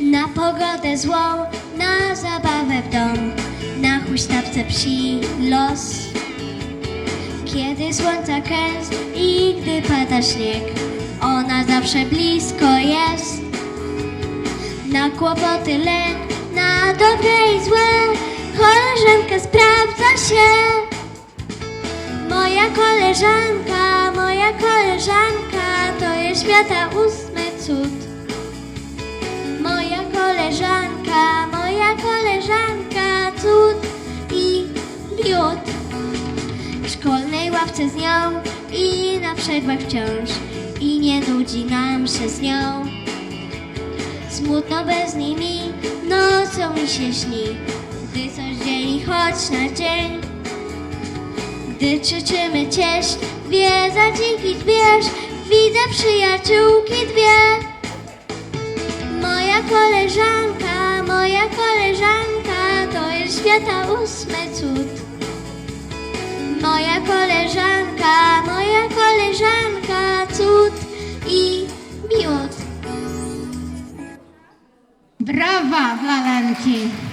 Na pogodę złą, na zabawę w dom, na huśtawce psi los. Kiedy słońca kres i gdy pada śnieg, ona zawsze blisko jest. Na kłopoty lęk, na dobre i złe, koleżanka sprawdza się. Moja koleżanka, moja koleżanka, to jest świata ósmy cud. Ławce z nią i na przerwach wciąż i nie nudzi nam się z nią. Smutno bez nimi, nocą mi się śni, gdy coś dzieli choć na dzień. Gdy krzyczymy ciesz, dwie zadzinki zbierz, widzę przyjaciółki dwie. Moja koleżanka, moja koleżanka, to jest świata ósmy cud. Brawa dla Lenki.